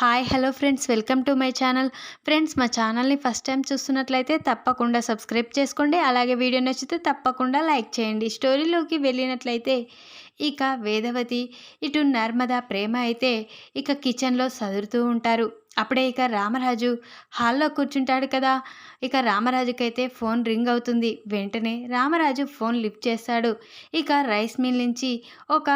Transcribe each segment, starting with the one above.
Hi hello friends welcome to my channel friends మా ఛానల్ని first time చూస్తున్నట్లయితే తప్పకుండా సబ్స్క్రైబ్ చేసుకోండి. అలాగే వీడియో నచ్చితే తప్పకుండా లైక్ చేయండి. స్టోరీలోకి వెళ్ళినట్లయితే ఇక వేదవతి ఇటు నర్మద ప్రేమ అయితే ఇక కిచెన్లో సదురుతూ ఉంటారు. అప్పుడే ఇక రామరాజు హాల్లో కూర్చుంటాడు కదా. ఇక రామరాజుకైతే ఫోన్ రింగ్ అవుతుంది. వెంటనే రామరాజు ఫోన్ లిఫ్ట్ చేస్తాడు. ఇక రైస్ మిల్ నుంచి ఒక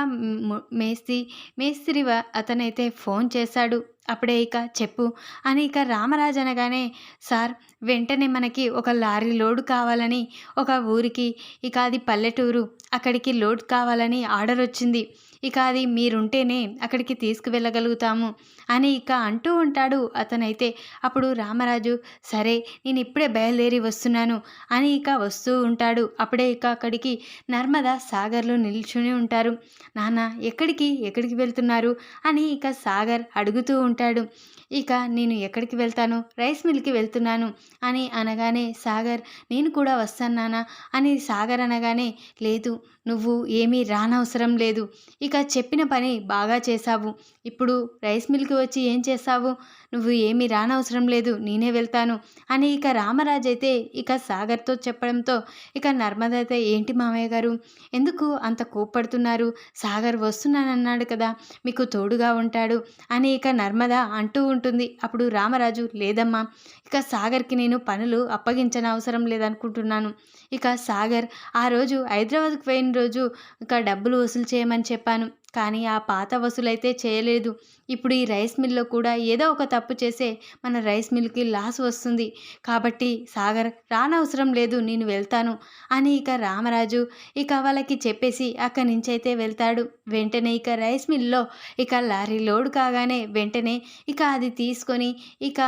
మేస్త్రి మేస్త్రి అతనైతే ఫోన్ చేశాడు అప్పుడే ఇక చెప్పు అని ఇక రామరాజు అనగానే సార్ వెంటనే మనకి ఒక లారీ లోడ్ కావాలని ఒక ఊరికి ఇక అది పల్లెటూరు అక్కడికి లోడ్ కావాలని ఆర్డర్ వచ్చింది ఇక అది మీరుంటేనే అక్కడికి తీసుకువెళ్ళగలుగుతాము అని ఇక అంటూ ఉంటాడు అతనైతే. అప్పుడు రామరాజు సరే నేను ఇప్పుడే బయలుదేరి వస్తున్నాను అని ఇక వస్తూ ఉంటాడు. అప్పుడే ఇక అక్కడికి నర్మదా సాగర్లో నిల్చుని ఉంటారు. నాన్న ఎక్కడికి ఎక్కడికి వెళ్తున్నారు? అని ఇక సాగర్ అడుగుతూ ఉంటాడు. ఇక నేను ఎక్కడికి వెళ్తాను? రైస్ మిల్కి వెళ్తున్నాను. అని అనగానే సాగర్ నేను కూడా వస్తున్నానా అని సాగర్ అనగానే లేదు నువ్వు ఏమీ రానవసరం లేదు. ఇక చెప్పిన పని బాగా చేశావు. ఇప్పుడు రైస్ మిల్కి వచ్చి ఏం చేస్తావు నువ్వు ఏమీ రానవసరం లేదు నేనే వెళ్తాను. అని ఇక రామరాజ్ అయితే ఇక సాగర్తో చెప్పడంతో ఇక నర్మద అయితే ఏంటి మామయ్య గారు? ఎందుకు అంత కోప్పడుతున్నారు? సాగర్ వస్తున్నానన్నాడు కదా మీకు తోడుగా ఉంటాడు. అని ఇక నర్మద అంటూ ఉంటుంది. అప్పుడు రామరాజు లేదమ్మా ఇక సాగర్కి నేను పనులు అప్పగించని అవసరం లేదనుకుంటున్నాను. ఇక సాగర్ ఆ రోజు హైదరాబాద్కి పోయిన రోజు ఇక డబ్బులు వసూలు చేయమని చెప్పాను. కానీ ఆ పాత వసూలైతే చేయలేదు. ఇప్పుడు ఈ రైస్ మిల్లో కూడా ఏదో ఒక తప్పు చేసే మన రైస్ మిల్కి లాస్ వస్తుంది. కాబట్టి సాగర్ రానవసరం లేదు నేను వెళ్తాను అని ఇక రామరాజు ఇక వాళ్ళకి చెప్పేసి అక్కడి నుంచి అయితే వెళ్తాడు. వెంటనే ఇక రైస్ మిల్లో ఇక లారీ లోడ్ కాగానే వెంటనే ఇక అది తీసుకొని ఇక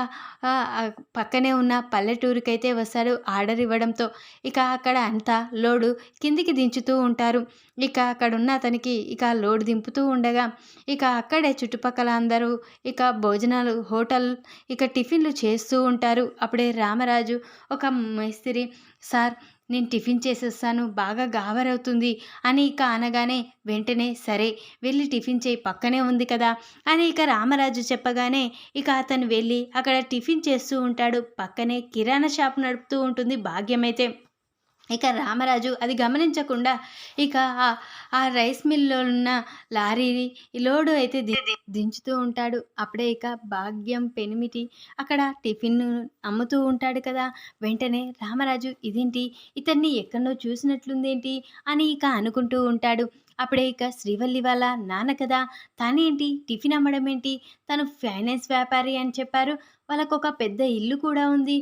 పక్కనే ఉన్న పల్లెటూరుకైతే అయితే వస్తాడు. ఆర్డర్ ఇవ్వడంతో ఇక అక్కడ అంతా లోడు కిందికి దించుతూ ఉంటారు. ఇక అక్కడ ఉన్న అతనికి ఇక లోడ్ దింపుతూ ఉండగా ఇక అక్కడే చుట్టుపక్కల అందరూ ఇక భోజనాలు హోటల్ ఇక టిఫిన్లు చేస్తూ ఉంటారు. అప్పుడే రామరాజు ఒక మేస్త్రి సార్ నేను టిఫిన్ చేసేస్తాను బాగా గాబరవుతుంది అని ఇక అనగానే వెంటనే సరే వెళ్ళి టిఫిన్ చేయి పక్కనే ఉంది కదా అని ఇక రామరాజు చెప్పగానే ఇక అతను వెళ్ళి అక్కడ టిఫిన్ చేస్తూ ఉంటాడు. పక్కనే కిరాణా షాప్ నడుపుతూ ఉంటుంది భాగ్యమైతే. ఇక రామరాజు అది గమనించకుండా ఇక ఆ- ఆ రైస్ మిల్లో ఉన్న లారీ లోడు అయితే దించుతూ ఉంటాడు. అప్పుడే ఇక భాగ్యం పెనిమిటి అక్కడ టిఫిన్ అమ్ముతూ ఉంటాడు కదా. వెంటనే రామరాజు ఇదేంటి? ఇతన్ని ఎక్కడో చూసినట్లుందేంటి? అని ఇక అనుకుంటూ ఉంటాడు. అప్పుడే ఇక శ్రీవల్లి వాళ్ళ నాన్న కదా. తనేంటి? టిఫిన్ అమ్మడం ఏంటి తను ఫైనాన్స్ వ్యాపారి అని చెప్పారు. వాళ్ళకు ఒక పెద్ద ఇల్లు కూడా ఉంది.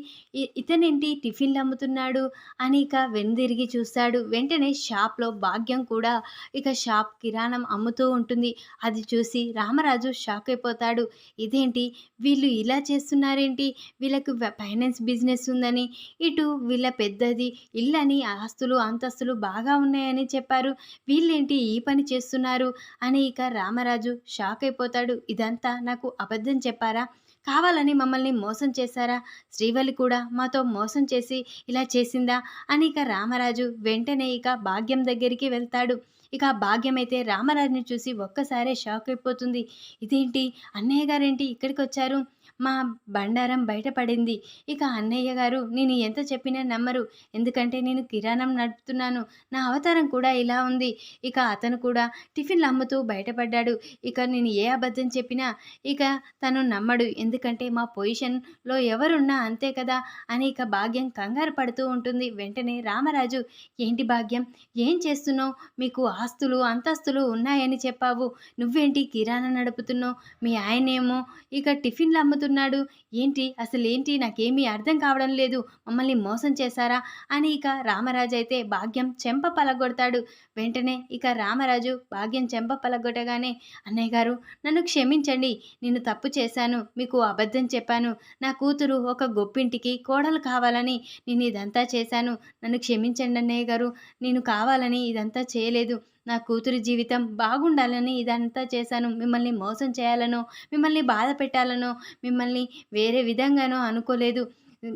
ఇతనేంటి? టిఫిన్లు అమ్ముతున్నాడు. అని ఇక వెనుదిరిగి చూస్తాడు. వెంటనే షాప్లో భాగ్యం కూడా ఇక షాప్ కిరాణం అమ్ముతూ ఉంటుంది. అది చూసి రామరాజు షాక్ అయిపోతాడు. ఇదేంటి? వీళ్ళు ఇలా చేస్తున్నారేంటి? వీళ్ళకు ఫైనాన్స్ బిజినెస్ ఉందని. ఇటు వీళ్ళ పెద్దది ఇల్లని ఆస్తులు అంతస్తులు బాగా ఉన్నాయని చెప్పారు. వీళ్ళేంటి ఈ పని చేస్తున్నారు? అని ఇక రామరాజు షాక్ అయిపోతాడు. ఇదంతా నాకు అబద్ధం చెప్పారా? కావాలని మమ్మల్ని మోసం చేశారా? శ్రీవల్లి కూడా మాతో మోసం చేసి ఇలా చేసిందా? అని ఇక రామరాజు వెంటనే ఇక భాగ్యం దగ్గరికి వెళ్తాడు. ఇక భాగ్యం అయితే రామరాజుని చూసి ఒక్కసారే షాక్ అయిపోతుంది. ఇదేంటి? అన్నయ్య గారేంటి ఇక్కడికి వచ్చారు మా బండారం బయటపడింది. ఇక అన్నయ్య గారు నేను ఎంత చెప్పినా నమ్మరు. ఎందుకంటే నేను కిరాణం నడుపుతున్నాను. నా అవతారం కూడా ఇలా ఉంది. ఇక అతను కూడా టిఫిన్లు అమ్ముతూ బయటపడ్డాడు. ఇక నేను ఏ అబద్ధం చెప్పినా ఇక తను నమ్మడు. ఎందుకంటే మా పొజిషన్లో ఎవరున్నా అంతే కదా అని ఇక భాగ్యం కంగారు పడుతూ ఉంటుంది. వెంటనే రామరాజు ఏంటి భాగ్యం? ఏం చేస్తున్నావు? మీకు ఆస్తులు అంతస్తులు ఉన్నాయని చెప్పావు. నువ్వేంటి కిరాణా నడుపుతున్నావు? మీ ఆయనేమో ఇక టిఫిన్లు అమ్ముతూ అమ్ముతున్నాడు ఏంటి? అసలు ఏంటి నాకేమీ అర్థం కావడం లేదు. మమ్మల్ని మోసం చేశారా? అని ఇక రామరాజు అయితే భాగ్యం చెంప పలగొడతాడు. వెంటనే ఇక రామరాజు భాగ్యం చెంప పలగొట్టగానే అన్నయ్య గారు నన్ను క్షమించండి. నేను తప్పు చేశాను. మీకు అబద్ధం చెప్పాను. నా కూతురు ఒక గొప్పింటికి కోడలు కావాలని నేను ఇదంతా చేశాను. నన్ను క్షమించండి అన్నయ్య గారు. నేను కావాలని ఇదంతా చేయలేదు. నా కూతురి జీవితం బాగుండాలని ఇదంతా చేశాను. మిమ్మల్ని మోసం చేయాలనో మిమ్మల్ని బాధ పెట్టాలనో మిమ్మల్ని వేరే విధంగానో అనుకోలేదు.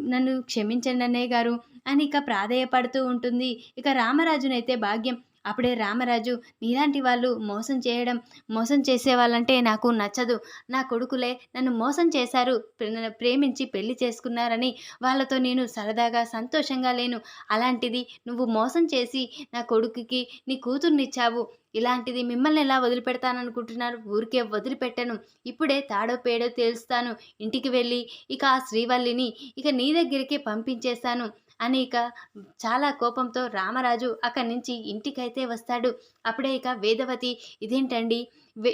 నన్ను క్షమించండి అన్నయ్య గారు అని ఇక ప్రాధేయపడుతూ ఉంటుంది. ఇక రామరాజునైతే భాగ్యం. అప్పుడే రామరాజు నీలాంటి వాళ్ళు మోసం చేయడం మోసం చేసే వాళ్ళంటే నాకు నచ్చదు. నా కొడుకులే నన్ను మోసం చేశారు. ప్రేమించి పెళ్ళి చేసుకున్నారని వాళ్ళతో నేను సరదాగా సంతోషంగా లేను. అలాంటిది నువ్వు మోసం చేసి నా కొడుకుకి నీ కూతుర్నిచ్చావు. ఇలాంటిది మిమ్మల్ని ఎలా వదిలిపెడతాననుకుంటున్నారు? ఊరికే వదిలిపెట్టను. ఇప్పుడే తాడో పేడో తేలుస్తాను. ఇంటికి వెళ్ళి ఇక ఆ శ్రీవల్లిని ఇక నీ దగ్గరికి పంపించేస్తాను. అని ఇక చాలా కోపంతో రామరాజు అక్కడి నుంచి ఇంటికైతే వస్తాడు. అప్పుడే ఇక వేదవతి ఇదేంటండి?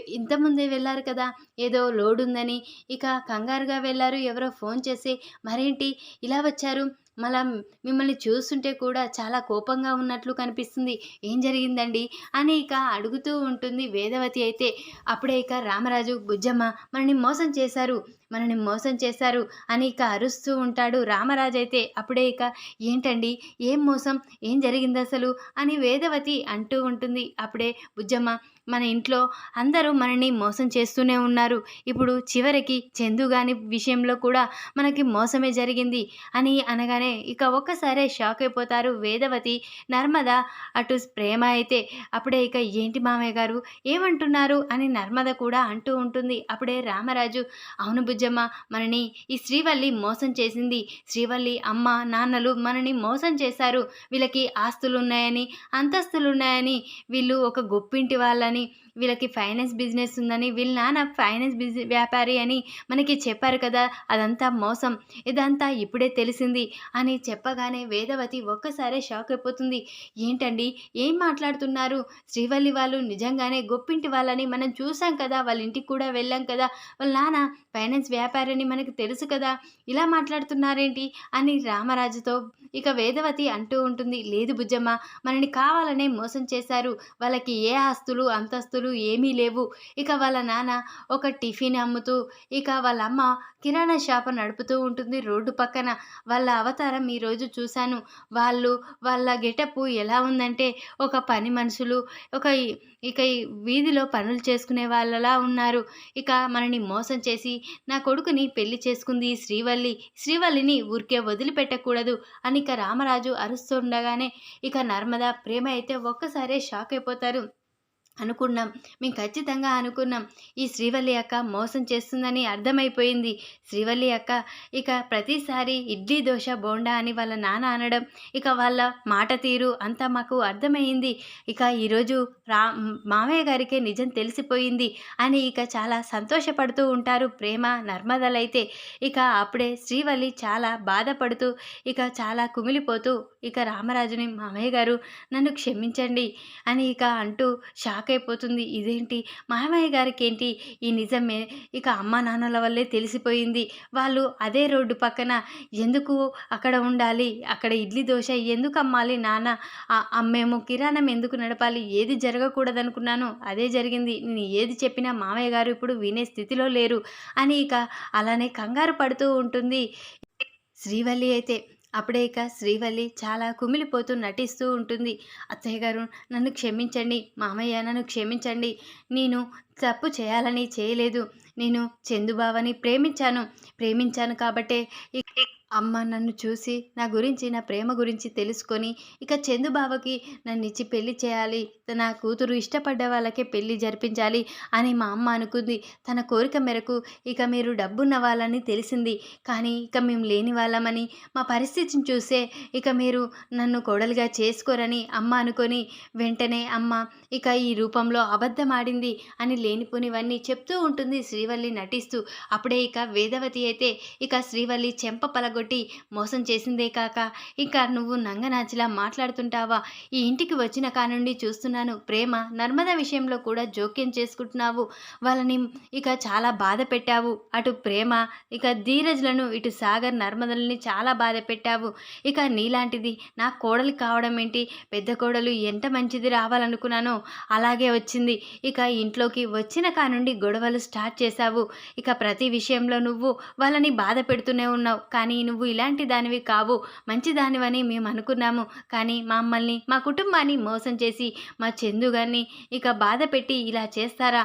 ఇంతకుముందే వెళ్ళారు కదా? ఏదో లోడ్ ఉందని ఇక కంగారుగా వెళ్ళారు. ఎవరో ఫోన్ చేసి మరేంటి? ఇలా వచ్చారు? మళ్ళా మిమ్మల్ని చూస్తుంటే కూడా చాలా కోపంగా ఉన్నట్లు కనిపిస్తుంది. ఏం జరిగిందండి? అని ఇక అడుగుతూ ఉంటుంది వేదవతి అయితే. అప్పుడే ఇక రామరాజు బుజ్జమ్మ మనని మోసం చేశారు. మనని మోసం చేశారు అని ఇక అరుస్తూ ఉంటాడు రామరాజు అయితే. అప్పుడే ఇక ఏంటండి? ఏం మోసం? ఏం జరిగింది అసలు అని వేదవతి అంటూ ఉంటుంది. అప్పుడే బుజ్జమ్మ మన ఇంట్లో అందరూ మనని మోసం చేస్తూనే ఉన్నారు. ఇప్పుడు చివరికి చందు గాని విషయంలో కూడా మనకి మోసమే జరిగింది అని అనగానే ఇక ఒక్కసారే షాక్ అయిపోతారు వేదవతి నర్మద అటు ప్రేమ అయితే అప్పుడే ఇక ఏంటి మామయ్య గారు ఏమంటున్నారు అని నర్మద కూడా అంటూ ఉంటుంది. అప్పుడే రామరాజు అవును బుజ్జమ్మ మనని ఈ శ్రీవల్లి మోసం చేసింది. శ్రీవల్లి అమ్మ నాన్నలు మనని మోసం చేశారు. వీళ్ళకి ఆస్తులు ఉన్నాయని అంతస్తులు ఉన్నాయని వీళ్ళు ఒక గొప్పింటి వాళ్ళని కానీ వీళ్ళకి ఫైనాన్స్ బిజినెస్ ఉందని వీళ్ళ నాన్న ఫైనాన్స్ బిజి వ్యాపారి అని మనకి చెప్పారు కదా అదంతా మోసం. ఇదంతా ఇప్పుడే తెలిసింది అని చెప్పగానే వేదవతి ఒక్కసారే షాక్ అయిపోతుంది. ఏంటండి? ఏం మాట్లాడుతున్నారు? శ్రీవల్లి వాళ్ళు నిజంగానే గొప్పింటి వాళ్ళని మనం చూసాం కదా వాళ్ళ ఇంటికి కూడా వెళ్ళాం కదా. వాళ్ళ నాన్న ఫైనాన్స్ వ్యాపారి అని మనకు తెలుసు కదా ఇలా మాట్లాడుతున్నారేంటి? అని రామరాజుతో ఇక వేదవతి అంటూ ఉంటుంది. లేదు బుజ్జమ్మ మనని కావాలనే మోసం చేశారు. వాళ్ళకి ఏ ఆస్తులు అంతస్తులు ఏమీ లేవు. ఇక వాళ్ళ నాన్న ఒక టిఫిన్ అమ్ముతూ ఇక వాళ్ళ అమ్మ కిరాణా షాప్ నడుపుతూ ఉంటుంది రోడ్డు పక్కన. వాళ్ళ అవతారం ఈరోజు చూశాను. వాళ్ళు వాళ్ళ గెటప్ ఎలా ఉందంటే ఒక పని మనుషులు ఒక ఇక వీధిలో పనులు చేసుకునే వాళ్ళలా ఉన్నారు. ఇక మనని మోసం చేసి నా కొడుకుని పెళ్ళి చేసుకుంది శ్రీవల్లి. శ్రీవల్లిని ఊరికే వదిలిపెట్టకూడదు అని ఇక రామరాజు అరుస్తుండగానే ఇక నర్మద ప్రేమ అయితే ఒక్కసారే షాక్ అయిపోతారు. అనుకున్నాం. మేము ఖచ్చితంగా అనుకున్నాం. ఈ శ్రీవల్లి అక్క మోసం చేస్తుందని అర్థమైపోయింది. శ్రీవల్లి అక్క ఇక ప్రతిసారి ఇడ్లీ దోశ బోండా అని వాళ్ళ నాన్న అనడం ఇక వాళ్ళ మాట తీరు అంతా మాకు అర్థమైంది. ఇక ఈరోజు రా మామయ్య గారికే నిజం తెలిసిపోయింది అని ఇక చాలా సంతోషపడుతూ ఉంటారు ప్రేమ నర్మదలైతే. ఇక అప్పుడే శ్రీవల్లి చాలా బాధపడుతూ ఇక చాలా కుమిలిపోతూ ఇక రామరాజుని మామయ్య గారు నన్ను క్షమించండి అని ఇక అంటూ షాక్ అయిపోతుంది. ఇదేంటి? మామయ్య గారికి ఏంటి ఈ నిజమే. ఇక అమ్మా నాన్నల వల్లే తెలిసిపోయింది. వాళ్ళు అదే రోడ్డు పక్కన ఎందుకు అక్కడ ఉండాలి? అక్కడ ఇడ్లీ దోశ ఎందుకు అమ్మాలి నాన్న? అమ్మేమో కిరాణం ఎందుకు నడపాలి? ఏది జరగకూడదనుకున్నాను. అదే జరిగింది. నేను ఏది చెప్పినా మామయ్య గారు ఇప్పుడు వినే స్థితిలో లేరు. అని ఇక అలానే కంగారు పడుతూ ఉంటుంది. శ్రీవల్లి అయితే అప్పుడే ఇక శ్రీవల్లి చాలా కుమిలిపోతూ నటిస్తూ ఉంటుంది. అత్తయ్య గారు నన్ను క్షమించండి. మామయ్య నన్ను క్షమించండి. నేను తప్పు చేయాలని చేయలేదు. నేను చందుబావని ప్రేమించాను. ప్రేమించాను కాబట్టే అమ్మ నన్ను చూసి నా గురించి నా ప్రేమ గురించి తెలుసుకొని ఇక చందుబావకి నన్ను ఇచ్చి పెళ్ళి చేయాలి. నా కూతురు ఇష్టపడ్డ వాళ్ళకే పెళ్ళి జరిపించాలి అని మా అమ్మ అనుకుంది. తన కోరిక మేరకు ఇక మీరు డబ్బున్న వాళ్ళని తెలిసింది. కానీ ఇక మేము లేని వాళ్ళమని మా పరిస్థితిని చూసే ఇక మీరు నన్ను కోడలుగా చేసుకోరని అమ్మ అనుకొని వెంటనే అమ్మ ఇక ఈ రూపంలో అబద్ధం ఆడింది అని లేనిపోనివన్నీ చెప్తూ ఉంటుంది శ్రీవల్లి నటిస్తూ. అప్పుడే ఇక వేదవతి అయితే ఇక శ్రీవల్లి చెంప పలగొట్టి మోసం చేసిందే కాక. ఇక నువ్వు నంగనాచిలా మాట్లాడుతుంటావా? ఈ ఇంటికి వచ్చిన కానుండి చూస్తున్నాను. ప్రేమ నర్మద విషయంలో కూడా జోక్యం చేసుకుంటున్నావు. వాళ్ళని ఇక చాలా బాధ పెట్టావు. అటు ప్రేమ ఇక ధీరజ్లను ఇటు సాగర్ నర్మదల్ని చాలా బాధ పెట్టావు. ఇక నీలాంటిది నా కోడలు కావడం ఏంటి? పెద్ద కోడలు ఎంత మంచిది రావాలనుకున్నానో అలాగే వచ్చింది. ఇక ఇంట్లోకి వచ్చిన కానుండి గొడవలు స్టార్ట్ చేశావు. ఇక ప్రతి విషయంలో నువ్వు వాళ్ళని బాధ పెడుతూనే ఉన్నావు. కానీ నువ్వు నువ్వు ఇలాంటి దానివి కావు. మంచి దానివని మేము అనుకున్నాము. కానీ మమ్మల్ని మా కుటుంబాన్ని మోసం చేసి మా చందు గారిని ఇక బాధ పెట్టి ఇలా చేస్తారా?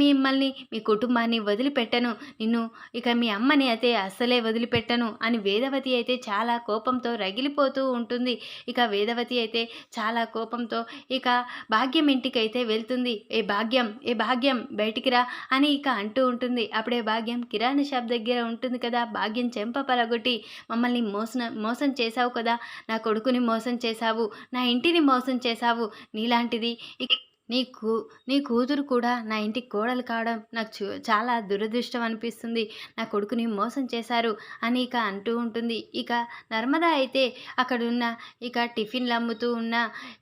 మిమ్మల్ని మీ కుటుంబాన్ని వదిలిపెట్టను. నిన్ను ఇక మీ అమ్మని అయితే అస్సలే వదిలిపెట్టను అని వేదవతి అయితే చాలా కోపంతో రగిలిపోతూ ఉంటుంది. ఇక వేదవతి అయితే చాలా కోపంతో ఇక భాగ్యం ఇంటికి అయితే వెళ్తుంది. ఏ భాగ్యం ఏ భాగ్యం బయటికి రా అని ఇక అంటూ ఉంటుంది. అప్పుడే భాగ్యం కిరాణా షాప్ దగ్గర ఉంటుంది కదా. భాగ్యం చెంప పలగొట్టి మమ్మల్ని మోసన మోసం చేశావు కదా నా కొడుకుని మోసం చేశావు నా ఇంటిని మోసం చేశావు నీలాంటిది. ఇక నీ కూ నీ కూతురు కూడా నా ఇంటికి కోడలు కావడం నాకు చూ చాలా దురదృష్టం అనిపిస్తుంది. నా కొడుకుని మోసం చేశారు అని ఇక అంటూ ఉంటుంది. ఇక నర్మదా అయితే అక్కడున్న ఇక టిఫిన్లు అమ్ముతూ ఉన్న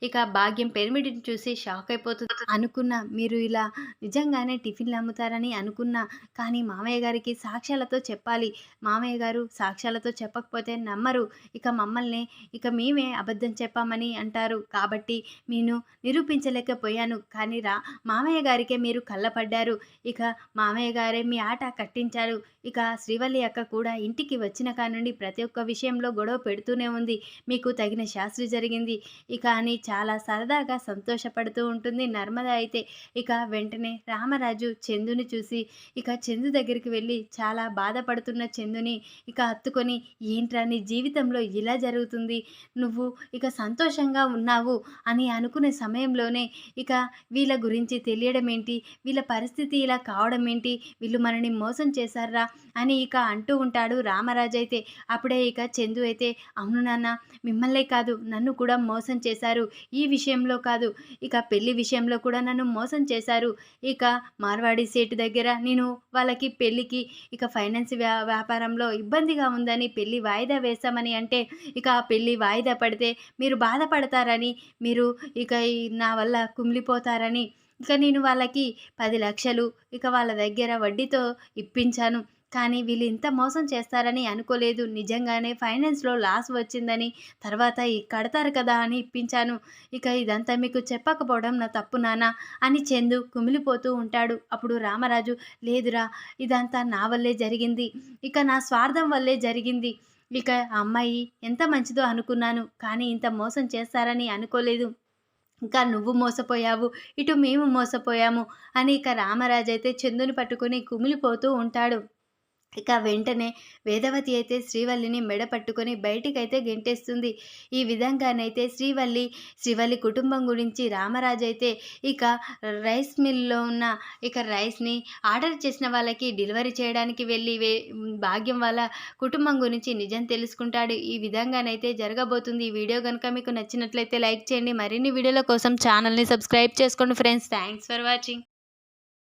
ఇక భాగ్యం పిరమిడ్ని చూసి షాక్ అయిపోతుంది అనుకున్నా మీరు ఇలా నిజంగానే టిఫిన్లు అమ్ముతారని అనుకున్నా కానీ మామయ్య గారికి సాక్ష్యాలతో చెప్పాలి. మామయ్య గారు సాక్ష్యాలతో చెప్పకపోతే నమ్మరు. ఇక మమ్మల్ని ఇక మేమే అబద్ధం చెప్పామని అంటారు. కాబట్టి నేను నిరూపించలేకపోయాను. కానీ రా మామయ్య గారికే మీరు కళ్ళపడ్డారు. ఇక మామయ్య గారే మీ ఆట కట్టించారు. ఇక శ్రీవల్లి అక్క కూడా ఇంటికి వచ్చిన కానుండి ప్రతి ఒక్క విషయంలో గొడవ పెడుతూనే ఉంది. మీకు తగిన శాస్త్రి జరిగింది. ఇక అని చాలా సరదాగా సంతోషపడుతూ ఉంటుంది నర్మద అయితే. ఇక వెంటనే రామరాజు చందుని చూసి ఇక చందు దగ్గరికి వెళ్ళి చాలా బాధపడుతున్న చందుని ఇక హత్తుకొని ఏంట్రా నీ జీవితంలో ఇలా జరుగుతుంది? నువ్వు ఇక సంతోషంగా ఉన్నావు అని అనుకునే సమయంలోనే ఇక వీళ్ళ గురించి తెలియడం ఏంటి వీళ్ళ పరిస్థితి ఇలా కావడం ఏంటి వీళ్ళు మనని మోసం చేశారా? అని ఇక అంటూ ఉంటాడు రామరాజు అయితే. అప్పుడే ఇక చందు అయితే అవును నాన్న మిమ్మల్నే కాదు నన్ను కూడా మోసం చేశారు. ఈ విషయంలో కాదు. ఇక పెళ్ళి విషయంలో కూడా నన్ను మోసం చేశారు. ఇక మార్వాడి సేటు దగ్గర నేను వాళ్ళకి పెళ్ళికి ఇక ఫైనాన్స్ వ్యా వ్యాపారంలో ఇబ్బందిగా ఉందని పెళ్ళి వాయిదా వేశామని అంటే ఇక ఆ పెళ్ళి వాయిదా పడితే మీరు బాధపడతారని మీరు ఇక నా వల్ల వెళ్ళిపోతారని. ఇక నేను వాళ్ళకి పది లక్షలు ఇక వాళ్ళ దగ్గర వడ్డీతో ఇప్పించాను. కానీ వీళ్ళు ఇంత మోసం చేస్తారని అనుకోలేదు. నిజంగానే ఫైనాన్స్లో లాస్ వచ్చిందని తర్వాత ఈ కడతారు కదా అని ఇప్పించాను. ఇక ఇదంతా మీకు చెప్పకపోవడం నా తప్పు నానా అని చందు కుమిలిపోతూ ఉంటాడు. అప్పుడు రామరాజు లేదురా ఇదంతా నా వల్లే జరిగింది. ఇక నా స్వార్థం వల్లే జరిగింది. ఇక అమ్మాయి ఎంత మంచిదో అనుకున్నాను. కానీ ఇంత మోసం చేస్తారని అనుకోలేదు. ఇంకా నువ్వు మోసపోయావు ఇటు మేము మోసపోయాము అని ఇక రామరాజు అయితే చందుని పట్టుకొని కుమిలిపోతూ ఉంటాడు. ఇక వెంటనే వేదవతి అయితే శ్రీవల్లిని మెడ పట్టుకొని బయటికైతే గెంటేస్తుంది. ఈ విధంగానైతే శ్రీవల్లి శ్రీవల్లి కుటుంబం గురించి రామరాజు అయితే ఇక రైస్ మిల్లో ఉన్న ఇక రైస్ని ఆర్డర్ చేసిన వాళ్ళకి డెలివరీ చేయడానికి వెళ్ళి వే భాగ్యం వాళ్ళ కుటుంబం గురించి నిజం తెలుసుకుంటాడు. ఈ విధంగానైతే జరగబోతుంది. ఈ వీడియో కనుక మీకు నచ్చినట్లయితే లైక్ చేయండి. మరిన్ని వీడియోల కోసం ఛానల్ని సబ్స్క్రైబ్ చేసుకోండి ఫ్రెండ్స్. Thanks for watching.